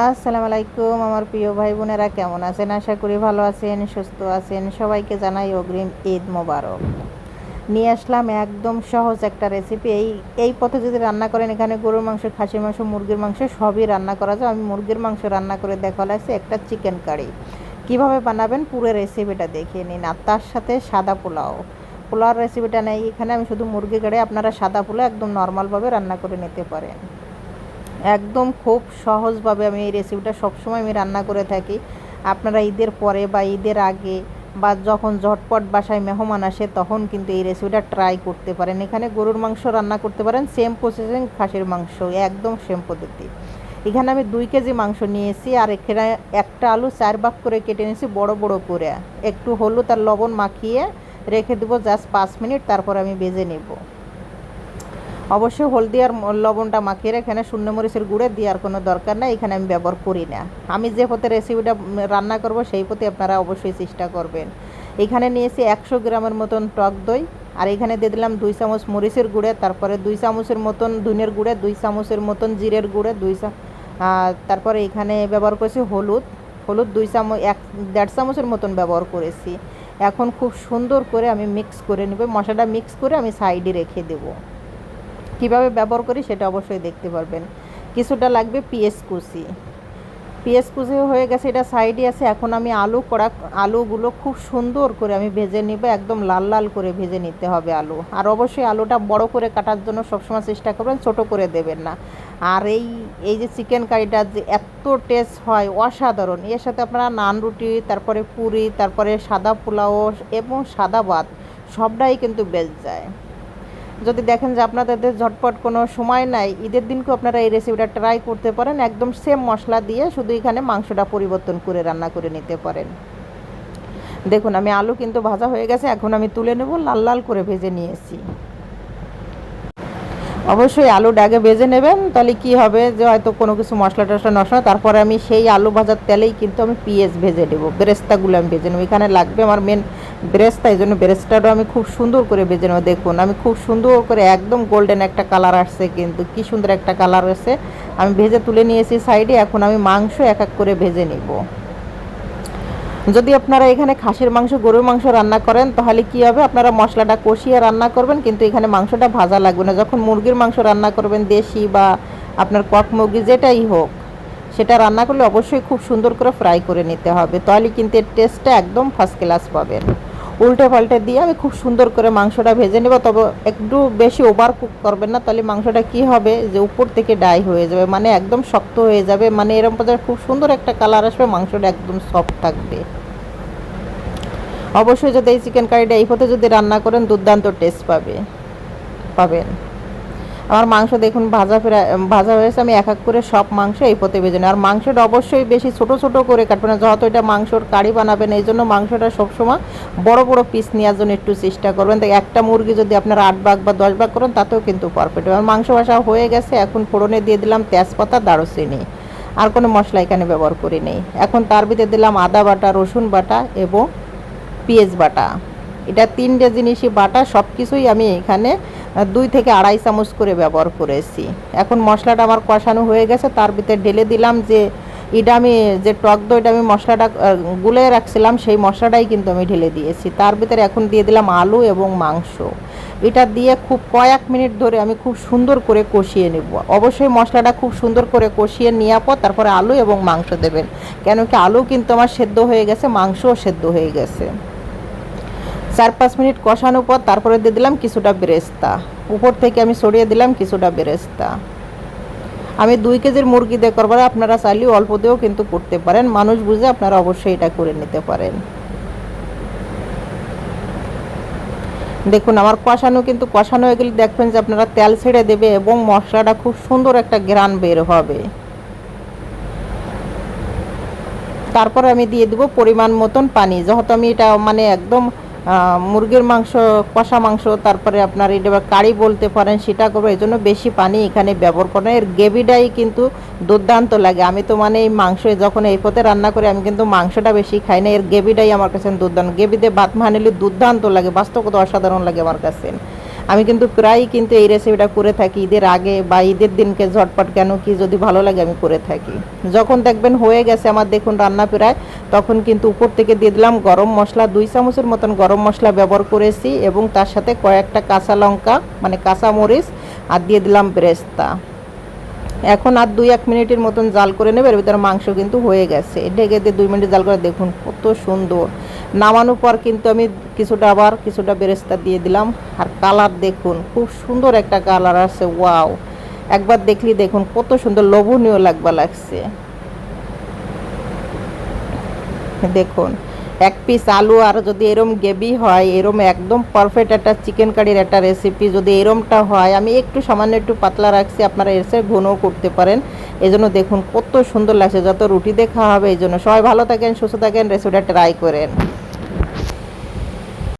আসসালামু আলাইকুম, আমার প্রিয় ভাই বোনেরা কেমন আছেন? আশা করি ভালো আছেন, সুস্থ আছেন। সবাইকে জানাই অগ্রিম ঈদ মোবারক। নিয়ে আসলাম একদম সহজ একটা রেসিপি এই এই পথে যদি রান্না করেন, এখানে গরুর মাংস, খাসির মাংস, মুরগির মাংস সবই রান্না করা যায়। আমি মুরগির মাংস রান্না করে দেখা লাগছে একটা চিকেন কারি কীভাবে বানাবেন? পুরো রেসিপিটা দেখিয়ে নিন। আর তার সাথে সাদা পোলাও। পোলাওর রেসিপিটা নেই। এখানে আমি শুধু মুরগি কাড়ে আপনারা সাদা পোলাও একদম নর্মালভাবে রান্না করে নিতে পারেন। একদম খুব সহজভাবে আমি এই রেসিপিটা সবসময় আমি রান্না করে থাকি। আপনারা ঈদের পরে বা ঈদের আগে বা যখন ঝটপট বাসায় মেহমান আসে, তখন কিন্তু এই রেসিপিটা ট্রাই করতে পারেন। এখানে গরুর মাংস রান্না করতে পারেন সেম প্রসেসিং খাসির মাংস, একদম সেম পদ্ধতি। এখানে আমি দুই কেজি মাংস নিয়েছি আর এখানে একটা আলু চার ভাগ করে কেটে নিয়েছি, বড় বড় করে। একটু হলুদ আর লবণ মাখিয়ে রেখে দেবো জাস্ট পাঁচ মিনিট, তারপর আমি বেজে নেব। অবশ্যই হলদি আর লবণটা মাখিয়ে এখানে শূন্য মরিচের গুঁড়ে দেওয়ার কোনো দরকার নাই, এখানে আমি ব্যবহার করি না। আমি যে পথে রেসিপিটা রান্না করব, সেই পথে আপনারা অবশ্যই চেষ্টা করবেন। এখানে নিয়েছি একশো গ্রামের মতন টক দই, আর এখানে দিয়ে দিলাম দুই চামচ মরিচের গুঁড়ে, তারপরে দুই চামচের মতন ধুনের গুঁড়ে, দুই চামচের মতন জিরের গুঁড়ে, দুই তারপরে এখানে ব্যবহার করেছি হলুদ। হলুদ দুই চামচ, এক, দেড় চামচের মতন ব্যবহার করেছি। এখন খুব সুন্দর করে আমি মিক্স করে নেব। মশলাটা মিক্স করে আমি সাইডে রেখে দেবো। কীভাবে ব্যবহার করি সেটা অবশ্যই দেখতে পারবেন। কিছুটা লাগবে পিএস কুচি। পিএস কুচি হয়ে গেছে, এটা সাইডে আছে। এখন আমি আলু কড়া, আলুগুলো খুব সুন্দর করে আমি ভেজে নিব, একদম লাল লাল করে ভেজে নিতে হবে আলু। আর অবশ্যই আলুটা বড় করে কাটার জন্য সবসময় চেষ্টা করবেন, ছোট করে দেবেন না। আর এই এই যে চিকেন কারিটা যে এত টেস্ট হয়, অসাধারণ। এর সাথে আপনারা নান রুটি, তারপরে পুরি, তারপরে সাদা পোলাও এবং সাদা ভাত, সবটাই কিন্তু বেচ যায়। যদি দেখেন যে আপনাদের ঝটপট কোনো সময় নাই, ঈদের দিনকেও আপনারা এই রেসিপিটা ট্রাই করতে পারেন। একদম সেম মশলা দিয়ে শুধু এখানে মাংসটা পরিবর্তন করে রান্না করে নিতে পারেন। দেখুন, আমি আলু কিন্তু ভাজা হয়ে গেছে, এখন আমি তুলে নেব, লাল লাল করে ভেজে নিয়েছি। অবশ্যই আলুটা আগে ভেজে নেবেন, তাহলে কি হবে যে হয়তো কোনো কিছু মশলা টশলা নষ্ট হয়, তারপরে আমি সেই আলু ভাজার তেলেই কিন্তু আমি পিঁয়াজ ভেজে দেবো বেরেস্তাগুলো আমি ভেজে নেব। এখানে লাগবে আমার মেন বেরেস্তা, এই জন্য বেরেস্তাটাও আমি খুব সুন্দর করে ভেজে নেব। দেখুন, আমি খুব সুন্দর করে একদম গোল্ডেন একটা কালার আসছে কিন্তু, কি সুন্দর একটা কালার এসে আমি ভেজে তুলে নিয়েছি সাইডে, এখন আমি মাংস এক এক করে ভেজে নেব। যদি আপনারা এখানে খাসির মাংস, গরুর মাংস রান্না করেন, তাহলে কি হবে? আপনারা মশলাটা কষিয়ে রান্না করবেন, কিন্তু এখানে মাংসটা ভাজা লাগবে না। যখন মুরগির মাংস রান্না করবেন, দেশি বা আপনার কক মুরগি, যেটাই হোক, সেটা রান্না করলে অবশ্যই খুব সুন্দর করে ফ্রাই করে নিতে হবে। তাহলে কিন্তু এর টেস্টটা একদম ফার্স্ট ক্লাস পাবেন। উল্টে পাল্টে দিয়ে আমি খুব সুন্দর করে মাংসটা ভেজে নেব। তবে একটু বেশি ওভার কুক করবেন না, তাহলে মাংসটা কি হবে? যে উপর থেকে ডাই হয়ে যাবে মানে একদম শক্ত হয়ে যাবে মানে এরম পর্যায়ে খুব সুন্দর একটা কালার আসবে, মাংসটা একদম সফট থাকবে। অবশ্যই যদি এই চিকেন কারিটা এই পথে যদি রান্না করেন, দুর্দান্ত টেস্ট পাবে, পাবেন। আমার মাংস দেখুন, ভাজা ফেরা ভাজা হয়েছে, আমি এক এক করে সব মাংস এই পথে ভেজে নিই আর মাংসটা অবশ্যই বেশি ছোট ছোট করে কাটবেন না, যেহেতু এটা মাংসর কারি বানাবেন, এই জন্য মাংসটা সবসময় বড় বড় পিস নেওয়ার জন্য একটু চেষ্টা করবেন। তো একটা মুরগি যদি আপনারা আট ভাগ বা দশ ভাগ করেন, তাতেও কিন্তু পারফেক্ট আমার মাংস ভাষা হয়ে গেছে, এখন ফোড়নে দিয়ে দিলাম তেজপাতা, দারুচিনি। আর কোনো মশলা এখানে ব্যবহার করি নেই। এখন তার ভিতরে দিলাম আদা বাটা, রসুন বাটা এবং পেঁয়াজ বাটা। এটা তিনটে জিনিসই বাটা সব কিছুই আমি এখানে দুই থেকে আড়াই চামচ করে ব্যবহার করেছি। এখন মশলাটা আমার কষানো হয়ে গেছে, তার ভিতরে ঢেলে দিলাম যে এটা আমি যে টক দইটা আমি মশলাটা গুলে রাখছিলাম, সেই মশলাটাই কিন্তু আমি ঢেলে দিয়েছি। তার ভিতরে এখন দিয়ে দিলাম আলু এবং মাংস। এটা দিয়ে খুব কয়েক মিনিট ধরে আমি খুব সুন্দর করে কষিয়ে নেব। অবশ্যই মশলাটা খুব সুন্দর করে কষিয়ে নেওয়ার পর তারপরে আলু এবং মাংস দেবেন। কেন কি আলু কিন্তু আমার সেদ্ধ হয়ে গেছে, মাংসও সেদ্ধ হয়ে গেছে। চার পাঁচ মিনিট কষানোর পর তারপরে দিয়ে দিলাম কিছুটা বেরেস্তা। উপর থেকে আমি সরিয়ে দিলাম কিছুটা বেরেস্তা। আমি দুই কেজির মুরগি দিয়ে করবার, আপনারা চাইলে অল্প দিয়েও কিন্তু করতে পারেন। মানুষ বুঝে আপনারা অবশ্যই এটা করে নিতে পারেন। দেখুন, আমার কষানো কিন্তু কষানো হয়ে গেলে দেখবেন যে আপনারা তেল ছেড়ে দেবে এবং মশলাটা খুব সুন্দর একটা গ্রান বের হবে। তারপর আমি দিয়ে দেবো পরিমাণ মতন পানি। যেহেতু আমি এটা মানে একদম মুরগির মাংস, কষা মাংস, তারপরে আপনার এটা কারি বলতে পারেন, সেটা করব। এই জন্য বেশি পানি এখানে ব্যবহার করেন এর গ্রেভিটাই কিন্তু দুর্দান্ত লাগে। আমি তো মানে এই মাংস যখন এই পথে রান্না করি, আমি কিন্তু মাংসটা বেশি খাই না। এর গ্রেভিটাই আমার কাছে দুর্দান্ত। গ্রেভিতে ভাত মানিলে দুর্দান্ত লাগে। বাস্তবত অসাধারণ লাগে আমার কাছে। আমি কিন্তু প্রায়ই কিন্তু এই রেসিপিটা করে থাকি। ঈদের আগে বা ঈদের দিনকে ঝটপট কেন কি যদি ভালো লাগে আমি করে থাকি। যখন দেখবেন হয়ে গেছে আমার দেখুন রান্না প্রায়, তখন কিন্তু উপর থেকে দিয়ে দিলাম গরম মশলা, দুই চামচের মতন গরম মশলা ব্যবহার করেছি এবং তার সাথে কয়েকটা কাঁচা লঙ্কা মানে কাঁচা মরিচ আর দিয়ে দিলাম বেরেস্তা। এখন আর দুই এক মিনিটের মতন জাল করে নেবে, এর ভিতরে মাংস কিন্তু হয়ে গেছে। ঢেকে দিয়ে দুই মিনিট জাল করে দেখুন কত সুন্দর। নামানোর পর কিন্তু আমি কিছুটা আবার কিছুটা বেরেস্তা দিয়ে দিলাম। আর কালার দেখুন, খুব সুন্দর একটা কালার আছে, ওয়াও। একবার দেখলি দেখুন, কত সুন্দর লোভনীয় লাগবা লাগছে। দেখুন, এক পিস আলু আর যদি এরম গ্রেভি হয়, এরম একদম পারফেক্ট একটা চিকেন কারির একটা রেসিপি যদি এরমটা হয়, আমি একটু সামান্য একটু পাতলা রাখছি, আপনারা এসে ঘনও করতে পারেন। এই জন্য দেখুন, কত সুন্দর লাগছে, যত রুটি খাওয়া হবে এই জন্য সবাই ভালো থাকেন, সুস্থ থাকেন রেসিপিটা ট্রাই করেন।